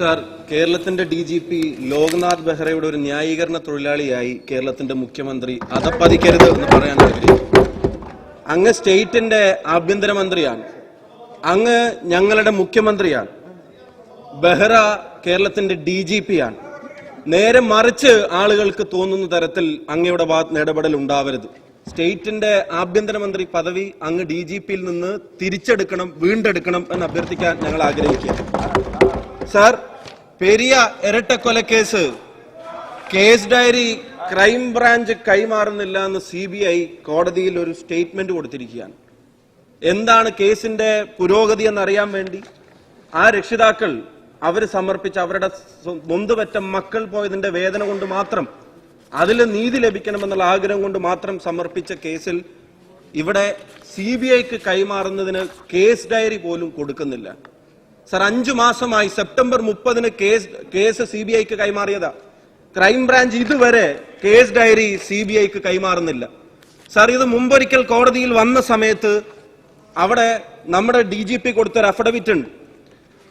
Sir കേരളത്തിന്റെ D G P Loknath ബെഹ്റയുടെ ഒരു ന്യായീകരണ തൊഴിലാളിയായി കേരളത്തിന്റെ മുഖ്യമന്ത്രി അതപ്പതിക്കരുത് എന്ന് പറയാൻ ആഗ്രഹിക്കുന്നു. അങ്ങ് സ്റ്റേറ്റിന്റെ ആഭ്യന്തരമന്ത്രിയാണ്. അങ്ങ് ഞങ്ങളുടെ മുഖ്യമന്ത്രിയാണ്. ബെഹ്റ കേരളത്തിന്റെ ഡി ജി പി ആണ് നേരെ മറിച്ച് ആളുകൾക്ക് തോന്നുന്ന തരത്തിൽ അങ്ങയുടെ ഇടപെടൽ ഉണ്ടാവരുത്. സ്റ്റേറ്റിന്റെ ആഭ്യന്തരമന്ത്രി പദവി അങ്ങ് ഡി ജി പിയിൽ നിന്ന് തിരിച്ചെടുക്കണം വീണ്ടെടുക്കണം എന്ന് അഭ്യർത്ഥിക്കാൻ ഞങ്ങൾ ആഗ്രഹിക്കുക സാർ പെരിയ ഇരട്ടക്കൊലക്കേസ്. കേസ് ഡയറി ക്രൈം ബ്രാഞ്ച് കൈമാറുന്നില്ല എന്ന് സി ബി ഐ കോടതിയിൽ ഒരു സ്റ്റേറ്റ്മെന്റ് കൊടുത്തിരിക്കുകയാണ്. എന്താണ് കേസിന്റെ പുരോഗതി എന്നറിയാൻ വേണ്ടി? ആ രക്ഷിതാക്കൾ അവർ സമർപ്പിച്ച അവരുടെ നൊന്തുപറ്റ മക്കൾ പോയതിന്റെ വേദന കൊണ്ട് മാത്രം അതിൽ നീതി ലഭിക്കണമെന്നുള്ള ആഗ്രഹം കൊണ്ട് മാത്രം സമർപ്പിച്ച കേസിൽ ഇവിടെ സി ബി ഐക്ക് കൈമാറുന്നതിന് കേസ് ഡയറി പോലും കൊടുക്കുന്നില്ല. സർ അഞ്ചു മാസമായി സെപ്റ്റംബർ മുപ്പതിന് കേസ് കേസ് സി ബി ഐക്ക് കൈമാറിയതാ. ക്രൈം ബ്രാഞ്ച് ഇതുവരെ കേസ് ഡയറി സി ബി ഐക്ക് കൈമാറുന്നില്ല. സാർ ഇത് മുമ്പൊരിക്കൽ കോടതിയിൽ വന്ന സമയത്ത് അവിടെ നമ്മുടെ ഡി ജി പി കൊടുത്തൊരു അഫിഡവിറ്റ് ഉണ്ട്.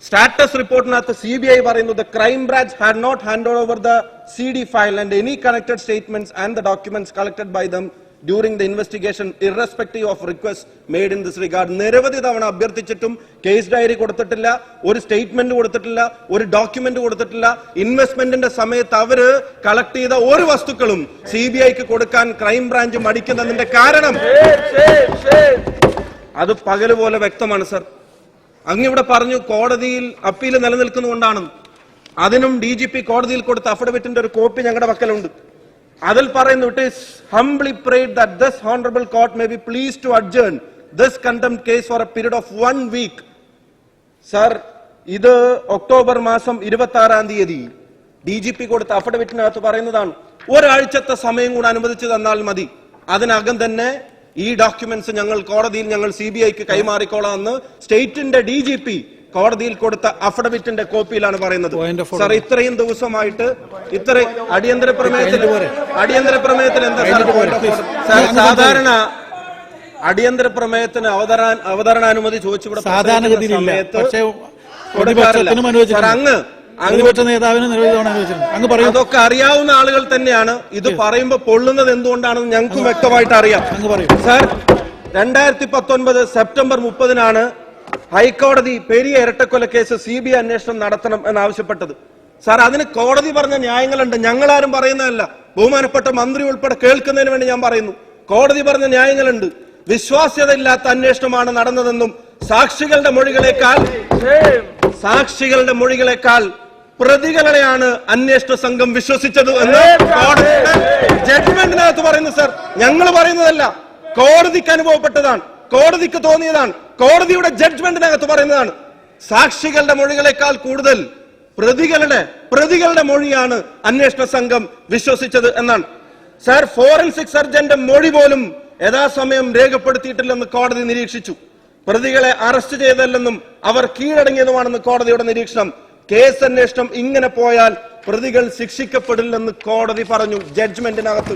സ്റ്റാറ്റസ് റിപ്പോർട്ടിനകത്ത് സി ബി ഐ പറയുന്നത് crime branch crime branch had not hand over the C D file and any connected statements and the documents collected by them during the investigation irrespective of request made in this regard നിരവധി തവണ അഭ്യർത്ഥിച്ചിട്ടും case diary കൊടുത്തിട്ടില്ല ഒരു statement കൊടുത്തിട്ടില്ല ഒരു document കൊടുത്തിട്ടില്ല. ഇൻവെസ്റ്റ്മെന്റിന്റെ സമയത്ത് അവർ collect ചെയ്ത ഒരു വസ്തുക്കളും സി ബി ഐക്ക് കൊടുക്കാൻ ക്രൈം ബ്രാഞ്ച് മടിക്കുന്നതിന്റെ കാരണം. അത് പകൽ പോലെ വ്യക്തമാണ് സർ അങ്ങിവിടെ പറഞ്ഞു കോടതിയിൽ അപ്പീൽ നിലനിൽക്കുന്നുകൊണ്ടാണ് അതിനും ഡി ജി പി കോടതിയിൽ കൊടുത്ത അഫിഡവിറ്റിന്റെ ഒരു കോപ്പി ഞങ്ങളുടെ പക്കലുണ്ട്. അതിൽ പറയുന്നു it is humbly prayed that this honourable court may be pleased to adjourn this contempt case for a period of one week sir ഇത് ഒക്ടോബർ മാസം ഇരുപത്തി ആറാം തീയതി ഡി ജി പി കൊടുത്ത അഫിഡവിറ്റിനകത്ത് പറയുന്നതാണ്. ഒരാഴ്ചത്തെ സമയം കൂടെ അനുവദിച്ചു തന്നാൽ മതി. അതിനകം തന്നെ ഈ ഡോക്യുമെന്റ്സ് ഞങ്ങൾ കോടതിയിൽ ഞങ്ങൾ സി ബി ഐക്ക് കൈമാറിക്കോളാം എന്ന് സ്റ്റേറ്റിന്റെ ഡി ജി പി കോടതിയിൽ കൊടുത്ത അഫിഡവിറ്റിന്റെ കോപ്പിയിലാണ് പറയുന്നത്. സാർ ഇത്രയും ദിവസമായിട്ട് ഇത്ര അടിയന്തര പ്രമേയത്തിൽ അടിയന്തര പ്രമേയത്തിൽ എന്താ സാർ സാധാരണ അടിയന്തര പ്രമേയത്തിന് അവതരണ അവതരണാനുമതി ചോദിച്ചിവിടെ സാധാരണഗതിയിലില്ല അങ്ങ് അങ്ങ് പ്രതിപക്ഷ നേതാവിന് നിരവധി തവണ അങ്ങ് പറയൂ. അതൊക്കെ അറിയാവുന്ന ആളുകൾ തന്നെയാണ്. ഇത് പറയുമ്പോ പൊള്ളുന്നത് എന്തുകൊണ്ടാണെന്ന് ഞങ്ങൾക്കും വ്യക്തമായിട്ട് അറിയാം അങ്ങ് പറയും. സാർ രണ്ടായിരത്തി പത്തൊൻപത് സെപ്റ്റംബർ മുപ്പതിനാണ് ഹൈക്കോടതി പെരിയ ഇരട്ടക്കൊല കേസ് സി ബി ഐ അന്വേഷണം നടത്തണം എന്നാവശ്യപ്പെട്ടത്. സാർ അതിന് കോടതി പറഞ്ഞ ന്യായങ്ങളുണ്ട്. ഞങ്ങളാരും പറയുന്നതല്ല. ബഹുമാനപ്പെട്ട മന്ത്രി ഉൾപ്പെടെ കേൾക്കുന്നതിന് വേണ്ടി ഞാൻ പറയുന്നു. കോടതി പറഞ്ഞ ന്യായങ്ങളുണ്ട്. വിശ്വാസ്യതയില്ലാത്ത അന്വേഷണമാണ് നടന്നതെന്നും സാക്ഷികളുടെ മൊഴികളെക്കാൾ സാക്ഷികളുടെ മൊഴികളെക്കാൾ പ്രതികളെയാണ് അന്വേഷണ സംഘം വിശ്വസിച്ചത് എന്ന് കോടതി ജഡ്ജ്മെന്റിനകത്ത് പറയുന്നു സർ. ഞങ്ങൾ പറയുന്നതല്ല. കോടതിക്ക് അനുഭവപ്പെട്ടതാണ്. കോടതിക്ക് തോന്നിയതാണ്. കോടതിയുടെ ജഡ്ജ്മെന്റിനകത്ത് പറയുന്നതാണ്. സാക്ഷികളുടെ മൊഴികളെക്കാൾ കൂടുതൽ പ്രതികളുടെ പ്രതികളുടെ മൊഴിയാണ് അന്വേഷണ സംഘം വിശ്വസിച്ചത് എന്നാണ്. സർ ഫോറൻസിക് സർജന്റെ മൊഴി പോലും യഥാസമയം രേഖപ്പെടുത്തിയിട്ടില്ലെന്ന് കോടതി നിരീക്ഷിച്ചു. പ്രതികളെ അറസ്റ്റ് ചെയ്തല്ലെന്നും അവർ കീഴടങ്ങിയതുമാണെന്ന് കോടതിയുടെ നിരീക്ഷണം. കേസ് അന്വേഷണം ഇങ്ങനെ പോയാൽ പ്രതികൾ ശിക്ഷിക്കപ്പെടില്ലെന്ന് കോടതി പറഞ്ഞു ജഡ്ജ്മെന്റിനകത്ത്.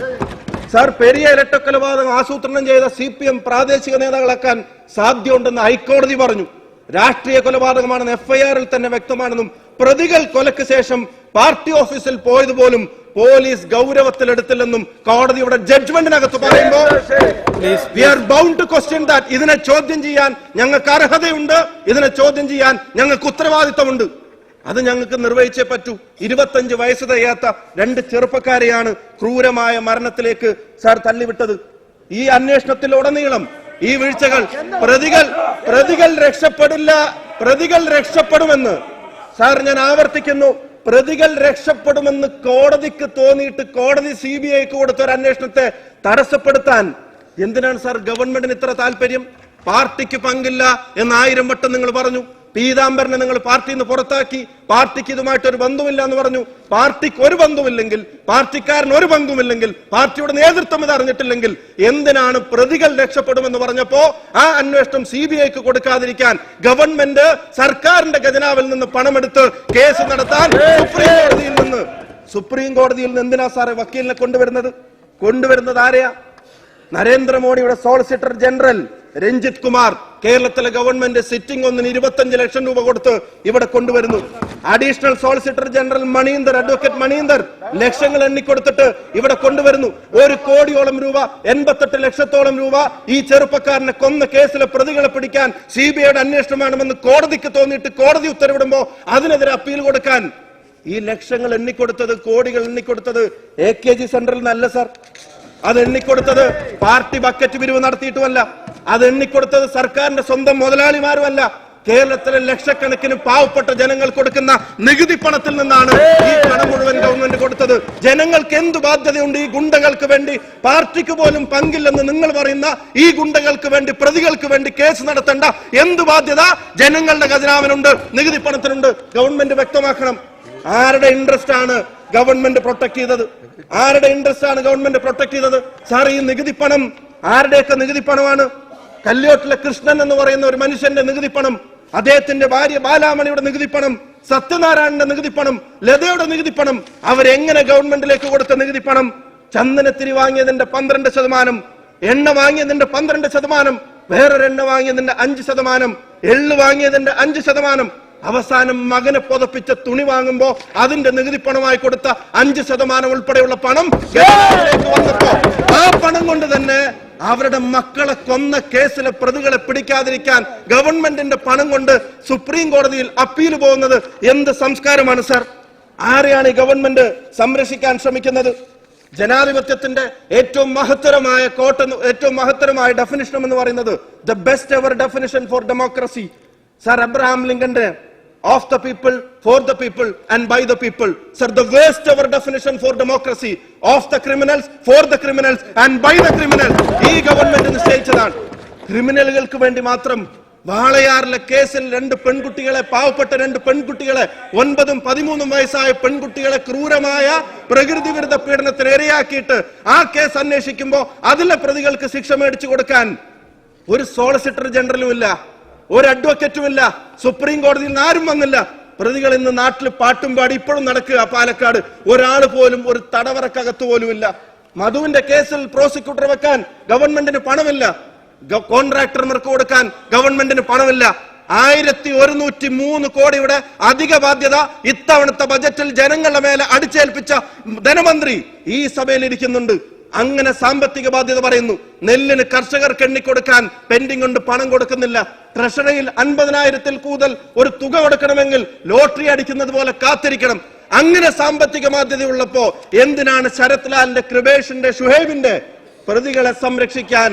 സാർ പെരിയ ഇരട്ട കൊലപാതകം ആസൂത്രണം ചെയ്ത സി പി എം പ്രാദേശിക നേതാക്കളാക്കാൻ സാധ്യമുണ്ടെന്ന് ഹൈക്കോടതി പറഞ്ഞു. രാഷ്ട്രീയ കൊലപാതകമാണെന്ന് എഫ്ഐആറിൽ തന്നെ വ്യക്തമാണെന്നും പ്രതികൾ കൊലക്ക് ശേഷം പാർട്ടി ഓഫീസിൽ പോയതുപോലും പോലീസ് ഗൗരവത്തിലെടുത്തില്ലെന്നും കോടതിയുടെ ജഡ്ജ്മെന്റിനകത്ത് പറയുമ്പോൾ we are bound to question that ഇതിനെ ചോദ്യം ചെയ്യാൻ ഞങ്ങൾക്ക് അർഹതയുണ്ട്. ഇതിനെ ചോദ്യം ചെയ്യാൻ ഞങ്ങൾക്ക് ഉത്തരവാദിത്തമുണ്ട്. അത് ഞങ്ങൾക്ക് നിർവഹിച്ചേ പറ്റൂ. ഇരുപത്തഞ്ച് വയസ്സ് തികയാത്ത രണ്ട് ചെറുപ്പക്കാരെയാണ് ക്രൂരമായ മരണത്തിലേക്ക് സാർ തള്ളിവിട്ടത്. ഈ അന്വേഷണത്തിലുടനീളം ഈ വീഴ്ചകൾ പ്രതികൾ പ്രതികൾ രക്ഷപ്പെടില്ല പ്രതികൾ രക്ഷപ്പെടുമെന്ന് സാർ ഞാൻ ആവർത്തിക്കുന്നു. പ്രതികൾ രക്ഷപ്പെടുമെന്ന് കോടതിക്ക് തോന്നിയിട്ട് കോടതി സി ബി ഐക്ക് കൊടുത്ത ഒരു അന്വേഷണത്തെ തടസ്സപ്പെടുത്താൻ എന്തിനാണ് സാർ ഗവൺമെന്റിന് ഇത്ര താല്പര്യം? പാർട്ടിക്ക് പങ്കില്ല എന്ന് ആയിരം വട്ടം നിങ്ങൾ പറഞ്ഞു. പീതാംബരനെ നിങ്ങൾ പാർട്ടിയിൽ നിന്ന് പുറത്താക്കി പാർട്ടിക്ക് ഇതുമായിട്ട് ഒരു ബന്ധമില്ല എന്ന് പറഞ്ഞു. പാർട്ടിക്ക് ഒരു ബന്ധമില്ലെങ്കിൽ പാർട്ടിക്കാരൻ ഒരു പങ്കുമില്ലെങ്കിൽ പാർട്ടിയുടെ നേതൃത്വം ഇത് അറിഞ്ഞിട്ടില്ലെങ്കിൽ എന്തിനാണ് പ്രതികൾ രക്ഷപ്പെടുമെന്ന് പറഞ്ഞപ്പോ ആ അന്വേഷണം സി ബി ഐക്ക് കൊടുക്കാതിരിക്കാൻ ഗവൺമെന്റ് സർക്കാരിന്റെ ഖജനാവിൽ നിന്ന് പണമെടുത്ത് കേസ് നടത്താൻ സുപ്രീം കോടതിയിൽ നിന്ന് സുപ്രീം കോടതിയിൽ നിന്ന് എന്തിനാ സാറേ വക്കീലിനെ കൊണ്ടുവരുന്നത്? കൊണ്ടുവരുന്നത് ആരെയാ? നരേന്ദ്രമോദിയുടെ സോളിസിറ്റർ ജനറൽ രഞ്ജിത് കുമാർ കേരളത്തിലെ ഗവൺമെന്റ് സിറ്റിംഗ് ഒന്നിന് ഇരുപത്തഞ്ച് ലക്ഷം രൂപ കൊടുത്ത് ഇവിടെ കൊണ്ടുവരുന്നു. Additional solicitor general Maninder advocate Maninder ലക്ഷങ്ങൾ എണ്ണിക്കൊടുത്തിട്ട് ഇവിടെ കൊണ്ടുവരുന്നു. ഒരു കോടിയോളം രൂപ എൺപത്തെട്ട് ലക്ഷത്തോളം രൂപ ഈ ചെറുപ്പക്കാരനെ കൊന്ന കേസിലെ പ്രതികളെ പിടിക്കാൻ സി ബി ഐയുടെ അന്വേഷണം വേണമെന്ന് കോടതിക്ക് തോന്നിയിട്ട് കോടതി ഉത്തരവിടുമ്പോ അതിനെതിരെ അപ്പീൽ കൊടുക്കാൻ ഈ ലക്ഷങ്ങൾ എണ്ണിക്കൊടുത്തത് കോടികൾ എണ്ണിക്കൊടുത്തത് എ കെ ജി സെന്ററിൽ നിന്നല്ല സാർ അത് എണ്ണിക്കൊടുത്തത് പാർട്ടി ബക്കറ്റ് പിരിവ് നടത്തിയിട്ടുമല്ല. അത് എണ്ണിക്കൊടുത്തത് സർക്കാരിന്റെ സ്വന്തം മുതലാളിമാരുമല്ല. കേരളത്തിലെ ലക്ഷക്കണക്കിന് പാവപ്പെട്ട ജനങ്ങൾ കൊടുക്കുന്ന നികുതി പണത്തിൽ നിന്നാണ് ഈ പണം മുഴുവൻ ഗവൺമെന്റ് കൊടുത്തത്. ജനങ്ങൾക്ക് എന്ത് ബാധ്യതയുണ്ട് ഈ ഗുണ്ടകൾക്ക് വേണ്ടി? പാർട്ടിക്ക് പോലും പങ്കില്ലെന്ന് നിങ്ങൾ പറയുന്ന ഈ ഗുണ്ടകൾക്ക് വേണ്ടി പ്രതികൾക്ക് വേണ്ടി കേസ് നടത്തേണ്ട എന്ത് ബാധ്യത ജനങ്ങളുടെ ഖജനാവിനുണ്ട് നികുതി പണത്തിനുണ്ട്? ഗവൺമെന്റ് വ്യക്തമാക്കണം. ആരുടെ ഇൻട്രസ്റ്റ് ആണ് ഗവൺമെന്റ് പ്രൊട്ടക്ട് ചെയ്തത്? ആരുടെ ഇൻട്രസ്റ്റ് ആണ് ഗവൺമെന്റ് പ്രൊട്ടക്ട് ചെയ്തത്? സാർ ഈ നികുതി പണം ആരുടെയൊക്കെ നികുതി പണമാണ്? കല്യോട്ടിലെ കൃഷ്ണൻ എന്ന് പറയുന്ന ഒരു മനുഷ്യന്റെ നികുതി പണം അദ്ദേഹത്തിന്റെ ഭാര്യ ബാലാമണിയുടെ നികുതി പണം സത്യനാരായണന്റെ നികുതി പണം ലതയുടെ നികുതി പണം അവരെങ്ങനെ ഗവൺമെന്റിലേക്ക് കൊടുത്ത നികുതി പണം? ചന്ദനത്തിരി വാങ്ങിയതിന്റെ പന്ത്രണ്ട് ശതമാനം എണ്ണ വാങ്ങിയതിന്റെ പന്ത്രണ്ട് ശതമാനം വേറൊരെണ്ണ വാങ്ങിയതിന്റെ അഞ്ച് ശതമാനം എള്ളു വാങ്ങിയതിന്റെ അഞ്ച് ശതമാനം അവസാനം മകനെ പുതപ്പിച്ച തുണി വാങ്ങുമ്പോ അതിന്റെ നികുതി പണമായി കൊടുത്ത അഞ്ച് ശതമാനം ഉൾപ്പെടെയുള്ള പണം വന്നപ്പോ ആ പണം കൊണ്ട് തന്നെ അവരുടെ മക്കളെ കൊന്ന കേസിലെ പ്രതികളെ പിടിക്കാതിരിക്കാൻ ഗവൺമെന്റിന്റെ പണം കൊണ്ട് സുപ്രീം കോടതിയിൽ അപ്പീൽ പോകുന്നത് എന്ത് സംസ്കാരമാണ് സർ? ആരെയാണ് ഈ ഗവൺമെന്റ് സംരക്ഷിക്കാൻ ശ്രമിക്കുന്നത്? ജനാധിപത്യത്തിന്റെ ഏറ്റവും മഹത്തരമായ കോട്ട ഏറ്റവും മഹത്തരമായ ഡെഫിനിഷൻ എന്ന് പറയുന്നത് the best ever definition for democracy sir Abraham ലിങ്കന്റെ of the people for the people and by the people sir the worst ever definition for democracy of the criminals for the criminals and by the criminals ഈ government നിശ്ചയിച്ചതാണ് ക്രിമിനലുകൾക്ക് വേണ്ടി മാത്രം വാളയാറിലെ കേസിൽ രണ്ട് പെൺകുട്ടികളെ പാവപ്പെട്ട രണ്ട് പെൺകുട്ടികളെ ഒൻപതും പതിമൂന്നും വയസ്സായ പെൺകുട്ടികളെ ക്രൂരമായ പ്രകൃതി വിരുദ്ധ പീഡനത്തിന് ഇരയാക്കിയിട്ട് ആ കേസ് അന്വേഷിക്കുമ്പോൾ അതിലെ പ്രതികൾക്ക് ശിക്ഷ മേടിച്ചു കൊടുക്കാൻ ഒരു സോളിസിറ്റർ ജനറലും ഇല്ല. ഒരു അഡ്വക്കറ്റും ഇല്ല സുപ്രീം കോടതിയിൽ നിന്ന് ആരും വന്നില്ല. പ്രതികൾ ഇന്ന് നാട്ടിൽ പാട്ടും പാടി ഇപ്പോഴും നടക്കുക. പാലക്കാട് ഒരാൾ പോലും ഒരു തടവറക്കകത്ത് പോലും ഇല്ല മധുവിന്റെ കേസിൽ പ്രോസിക്യൂട്ടർ വെക്കാൻ ഗവൺമെന്റിന് പണമില്ല. കോൺട്രാക്ടർമാർക്ക് കൊടുക്കാൻ ഗവൺമെന്റിന് പണമില്ല. ആയിരത്തി ഒരുന്നൂറ്റി മൂന്ന് കോടിയുടെ അധിക ബാധ്യത ഇത്തവണത്തെ ബജറ്റിൽ ജനങ്ങളുടെ മേലെ അടിച്ചേൽപ്പിച്ച ധനമന്ത്രി ഈ സഭയിൽ ഇരിക്കുന്നുണ്ട്. അങ്ങനെ സാമ്പത്തിക ബാധ്യത പറയുന്നു. നെല്ലിന് കർഷകർക്ക് എണ്ണിക്കൊടുക്കാൻ പെൻഡിംഗ് കൊണ്ട് പണം കൊടുക്കുന്നില്ല. ട്രഷറിയിൽ അൻപതിനായിരത്തിൽ കൂടുതൽ ഒരു തുക കൊടുക്കണമെങ്കിൽ ലോട്ടറി അടിക്കുന്നത് പോലെ കാത്തിരിക്കണം. അങ്ങനെ സാമ്പത്തിക ബാധ്യത ഉള്ളപ്പോ എന്തിനാണ് ശരത് ലാലിന്റെ കൃപേഷിന്റെ ഷുഹേബിന്റെ പ്രതികളെ സംരക്ഷിക്കാൻ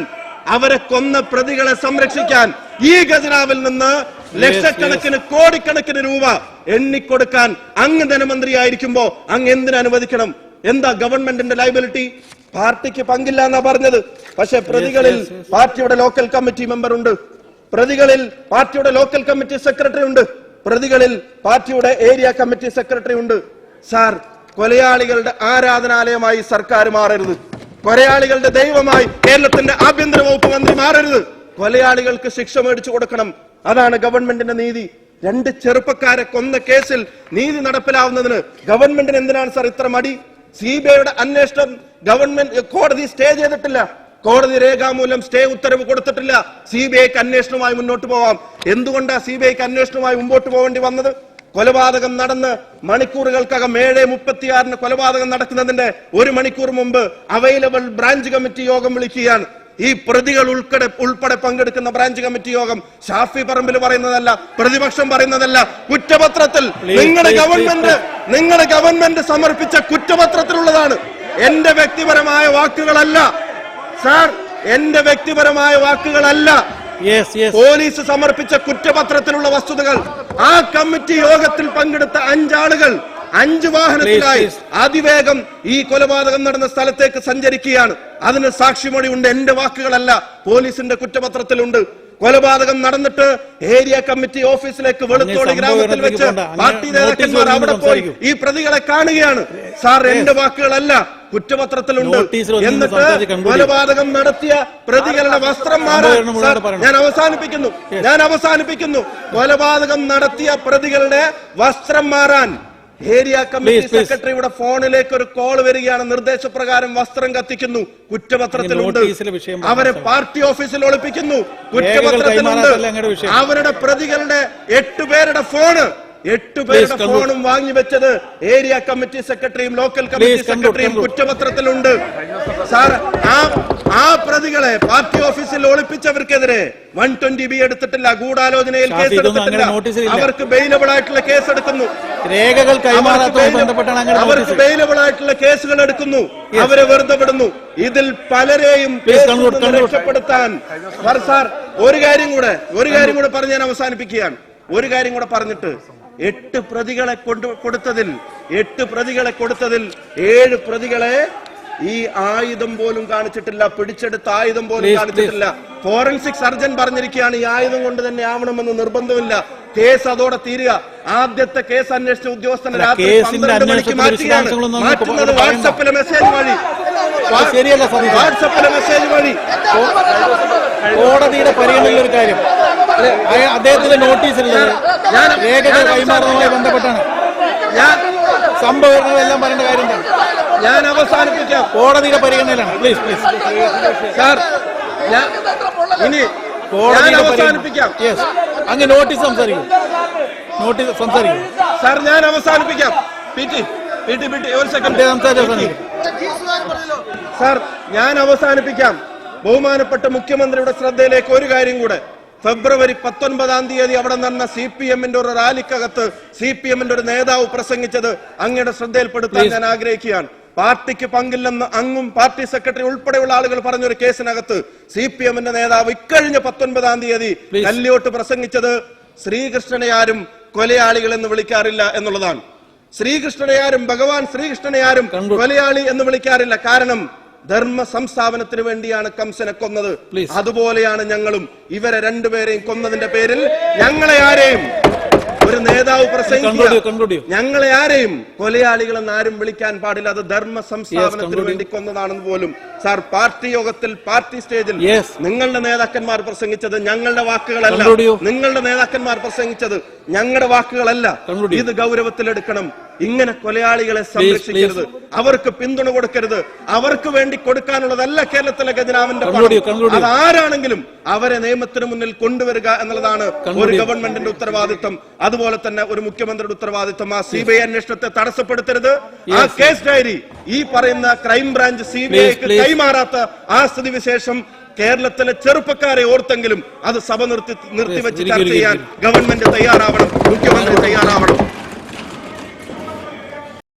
അവരെ കൊന്ന പ്രതികളെ സംരക്ഷിക്കാൻ ഈ ഖജനാവിൽ നിന്ന് ലക്ഷക്കണക്കിന് കോടിക്കണക്കിന് രൂപ എണ്ണിക്കൊടുക്കാൻ അങ്ങ് ധനമന്ത്രിയായിരിക്കുമ്പോ അങ്ങ് എന്തിനു അനുവദിക്കണം എന്താ ഗവൺമെന്റിന്റെ ലൈബിലിറ്റി പാർട്ടിക്ക് പങ്കില്ല എന്നാ പറഞ്ഞത്. പക്ഷെ പ്രതികളിൽ പാർട്ടിയുടെ ലോക്കൽ കമ്മിറ്റി മെമ്പർ ഉണ്ട് പ്രതികളിൽ പാർട്ടിയുടെ ലോക്കൽ കമ്മിറ്റി സെക്രട്ടറി ഉണ്ട്. പ്രതികളിൽ പാർട്ടിയുടെ ഏരിയ കമ്മിറ്റി സെക്രട്ടറി ഉണ്ട്. സാർ കൊലയാളികളുടെ ആരാധനാലയമായി സർക്കാർ മാറരുത്. കൊലയാളികളുടെ ദൈവമായി കേരളത്തിന്റെ ആഭ്യന്തര വകുപ്പ് മന്ത്രി മാറരുത്. കൊലയാളികൾക്ക് ശിക്ഷ മേടിച്ചു കൊടുക്കണം. അതാണ് ഗവൺമെന്റിന്റെ നീതി. രണ്ട് ചെറുപ്പക്കാരെ കൊന്ന കേസിൽ നീതി നടപ്പിലാവുന്നതിന് ഗവൺമെന്റിന് എന്തിനാണ് സാർ ഇത്ര മടി? സി ബി ഐയുടെ അന്വേഷണം ഗവൺമെന്റ് കോടതി സ്റ്റേ ചെയ്തിട്ടില്ല. കോടതി രേഖാമൂലം സ്റ്റേ ഉത്തരവ് കൊടുത്തിട്ടില്ല. സി ബി ഐക്ക് അന്വേഷണവുമായി മുന്നോട്ട് പോവാം. എന്തുകൊണ്ടാണ് സി ബി ഐക്ക് അന്വേഷണവുമായി മുമ്പോട്ട് പോകേണ്ടി വന്നത്? കൊലപാതകം നടന്ന് മണിക്കൂറുകൾക്കകം ഏഴ് മുപ്പത്തിയാറിന് കൊലപാതകം നടക്കുന്നതിന്റെ ഒരു മണിക്കൂർ മുമ്പ് അവൈലബിൾ ബ്രാഞ്ച് കമ്മിറ്റി യോഗം വിളിക്കുകയാണ്. ഈ പ്രതികൾ ഉൾക്കടെ ഉൾപ്പെടെ പങ്കെടുക്കുന്ന ബ്രാഞ്ച് കമ്മിറ്റി യോഗം ഷാഫി പറമ്പിൽ പറയുന്നതല്ല പ്രതിപക്ഷം പറയുന്നതല്ല. കുറ്റപത്രത്തിൽ നിങ്ങളുടെ ഗവൺമെന്റ് നിങ്ങളുടെ ഗവൺമെന്റ് സമർപ്പിച്ച കുറ്റപത്രത്തിലുള്ളതാണ്. എന്റെ വ്യക്തിപരമായ വാക്കുകളല്ല. സാർ എന്റെ വ്യക്തിപരമായ വാക്കുകളല്ല. പോലീസ് സമർപ്പിച്ച കുറ്റപത്രത്തിലുള്ള വസ്തുതകൾ ആ കമ്മിറ്റി യോഗത്തിൽ പങ്കെടുത്ത അഞ്ചാളുകൾ അഞ്ച് വാഹനത്തിലായി അതിവേഗം ഈ കൊലപാതകം നടന്ന സ്ഥലത്തേക്ക് സഞ്ചരിക്കുകയാണ്. അതിന് സാക്ഷിമൊഴി ഉണ്ട് എന്റെ വാക്കുകളല്ല. പോലീസിന്റെ കുറ്റപത്രത്തിലുണ്ട്. കൊലപാതകം നടന്നിട്ട് ഏരിയ കമ്മിറ്റി ഓഫീസിലേക്ക് വെളുത്തോളി ഗ്രാമത്തിൽ വെച്ച്. പാർട്ടി നേതാക്കന്മാർ അവിടെ പോയി ഈ പ്രതികളെ കാണുകയാണ്. സാർ എന്റെ വാക്കുകളല്ല. കുറ്റപത്രത്തിലുണ്ട്. എന്നിട്ട്. കൊലപാതകം നടത്തിയ പ്രതികളുടെ വസ്ത്രം മാറാൻ. ഞാൻ അവസാനിപ്പിക്കുന്നു. ഞാൻ അവസാനിപ്പിക്കുന്നു. കൊലപാതകം നടത്തിയ പ്രതികളുടെ വസ്ത്രം മാറാൻ ഏരിയ കമ്മിറ്റി. സെക്രട്ടറിയുടെ ഫോണിലേക്ക് ഒരു കോൾ വരികയാണ്. നിർദ്ദേശപ്രകാരം വസ്ത്രം കത്തിക്കുന്നു. കുറ്റപത്രത്തിലുണ്ട്. അവരെ പാർട്ടി ഓഫീസിൽ ഒളിപ്പിക്കുന്നു. കുറ്റപത്രത്തിലുണ്ട്. അവരുടെ പ്രതികളുടെ എട്ട് പേരുടെ ഫോണ്. എട്ട് പേരുടെ ഫോണും വാങ്ങി വെച്ചത് ഏരിയ കമ്മിറ്റി സെക്രട്ടറിയും ലോക്കൽ കമ്മിറ്റി സെക്രട്ടറിയും കുറ്റപത്രത്തിലുണ്ട്. സാർ ആ ആ പ്രതികളെ പാർട്ടി ഓഫീസിൽ ഒളിപ്പിച്ചവർക്കെതിരെ വൺ ട്വന്റി ബി എടുത്തിട്ടില്ല. ഗൂഢാലോചനയിൽ കേസ് എടുത്തിട്ടില്ല അവർക്ക് ബെയിലബിൾ ആയിട്ടുള്ള കേസ് എടുക്കുന്നു രേഖകൾ കൈമാറാത്തതുമായി ബന്ധപ്പെട്ടാണ് അങ്ങനെ അവർക്ക് ആയിട്ടുള്ള കേസുകൾ എടുക്കുന്നു. അവരെ വെറുതെ വിടുന്നു. ഇതിൽ പലരെയും രക്ഷപ്പെടുത്താൻ. സാർ ഒരു കാര്യം കൂടെ ഒരു കാര്യം കൂടെ പറഞ്ഞ് ഞാൻ അവസാനിപ്പിക്കുകയാണ്. ഒരു കാര്യം കൂടെ പറഞ്ഞിട്ട് എട്ട് പ്രതികളെ കൊണ്ടു കൊടുത്തതിൽ എട്ട് പ്രതികളെ കൊടുത്തതിൽ ഏഴ് പ്രതികളെ ഈ ആയുധം പോലും കാണിച്ചിട്ടില്ല പിടിച്ചെടുത്ത ആയുധം പോലും കാണിച്ചിട്ടില്ല. ഫോറൻസിക് സർജൻ പറഞ്ഞിരിക്കുകയാണ് ഈ ആയുധം കൊണ്ട് തന്നെ ആവണമെന്ന് നിർബന്ധമില്ല. കേസ് അതോടെ തീരുക. ആദ്യത്തെ കേസ് അന്വേഷിച്ച ഉദ്യോഗസ്ഥനെ രാത്രി കേസിന്റെ പന്ത്രണ്ട് മണിക്ക് മാറ്റുകയാണ് മാറ്റുന്നത് വാട്സപ്പിലെ മെസ്സേജ് വഴി. വാട്സപ്പിലെ മെസ്സേജ് വഴി. കോടതിയുടെ പരിഗണനയിൽ ഒരു കാര്യം. അദ്ദേഹത്തിന്റെ ഞാൻ- രേഖകൾ കൈമാറുന്നതുമായി ബന്ധപ്പെട്ടാണ്. ഞാൻ സംഭവങ്ങളെല്ലാം പറയേണ്ട കാര്യം തന്നെ ഞാൻ അവസാനിപ്പിക്കാം കോടതിയുടെ പരിഗണനയിലാണ്. പ്ലീസ് പ്ലീസ് സാർ ഞാൻ ഇനി കോടതി അവസാനിപ്പിക്കാം. യെസ് അങ്ങ് നോട്ടീസ് സംസാരിക്കും. നോട്ടീസ് സംസാരിക്കും. സാർ ഞാൻ അവസാനിപ്പിക്കാം. P T P T P T ഒരു സെക്കൻഡ് സംസാരിക്കും സാർ ഞാൻ അവസാനിപ്പിക്കാം. ബഹുമാനപ്പെട്ട മുഖ്യമന്ത്രിയുടെ ശ്രദ്ധയിലേക്ക് ഒരു കാര്യം കൂടെ. ഫെബ്രുവരി പത്തൊൻപതാം തീയതി അവിടെ നടന്ന സി പി എമ്മിന്റെ ഒരു റാലിക്കകത്ത് സി പി എമ്മിന്റെ ഒരു നേതാവ് പ്രസംഗിച്ചത് അങ്ങയുടെ ശ്രദ്ധയിൽപ്പെടുത്താൻ ഞാൻ ആഗ്രഹിക്കുകയാണ്. പാർട്ടിക്ക് പങ്കില്ലെന്ന് അങ്ങും പാർട്ടി സെക്രട്ടറി ഉൾപ്പെടെയുള്ള ആളുകൾ പറഞ്ഞൊരു കേസിനകത്ത് സി പി എമ്മിന്റെ നേതാവ് ഇക്കഴിഞ്ഞ പത്തൊൻപതാം തീയതി കല്ലിയോട്ട് പ്രസംഗിച്ചത് ശ്രീകൃഷ്ണനെ ആരും കൊലയാളികൾ എന്ന് വിളിക്കാറില്ല എന്നുള്ളതാണ്. ശ്രീകൃഷ്ണനെ ആരും ഭഗവാൻ ശ്രീകൃഷ്ണനെ ആരും കൊലയാളി എന്ന് വിളിക്കാറില്ല. കാരണം ധർമ്മ സംസ്ഥാപനത്തിന് വേണ്ടിയാണ് കംസനെ കൊന്നത്. അതുപോലെയാണ് ഞങ്ങളും ഇവരെ രണ്ടുപേരെയും കൊന്നതിന്റെ പേരിൽ ഞങ്ങളെ ആരെയും ഒരു നേതാവ് പ്രസംഗിക്കുക. ഞങ്ങളെ ആരെയും കൊലയാളികളെന്ന് ആരും വിളിക്കാൻ പാടില്ല. അത് ധർമ്മ സംസ്ഥാപനത്തിന് വേണ്ടി കൊന്നതാണെന്ന് പോലും സാർ പാർട്ടി യോഗത്തിൽ പാർട്ടി സ്റ്റേജിൽ. നിങ്ങളുടെ നേതാക്കന്മാർ പ്രസംഗിച്ചത് ഞങ്ങളുടെ വാക്കുകളല്ല. നിങ്ങളുടെ നേതാക്കന്മാർ പ്രസംഗിച്ചത് ഞങ്ങളുടെ വാക്കുകളല്ല. ഇത് ഗൗരവത്തിലെടുക്കണം ഇങ്ങനെ കൊലയാളികളെ സംരക്ഷിക്കരുത്. അവർക്ക് പിന്തുണ കൊടുക്കരുത്. അവർക്ക് വേണ്ടി കൊടുക്കാനുള്ളതല്ല കേരളത്തിലെ ഖജനാവിന്റെ ആരാണെങ്കിലും അവരെ നിയമത്തിന് മുന്നിൽ കൊണ്ടുവരിക എന്നുള്ളതാണ് ഒരു ഗവൺമെന്റിന്റെ ഉത്തരവാദിത്വം. അതുപോലെ തന്നെ ഒരു മുഖ്യമന്ത്രിയുടെ ഉത്തരവാദിത്വം ആ സി ബി ഐ അന്വേഷണത്തെ തടസ്സപ്പെടുത്തരുത്. ആ കേസ് ഡയറി ഈ പറയുന്ന ക്രൈംബ്രാഞ്ച് സി ബി ഐക്ക് കൈമാറാത്ത ആ സ്ഥിതിവിശേഷം കേരളത്തിലെ ചെറുപ്പക്കാരെ ഓർത്തെങ്കിലും അത് സഭ നിർത്തി നിർത്തിവെച്ച് ചർച്ച ചെയ്യാൻ ഗവൺമെന്റ് തയ്യാറാവണം മുഖ്യമന്ത്രി തയ്യാറാവണം.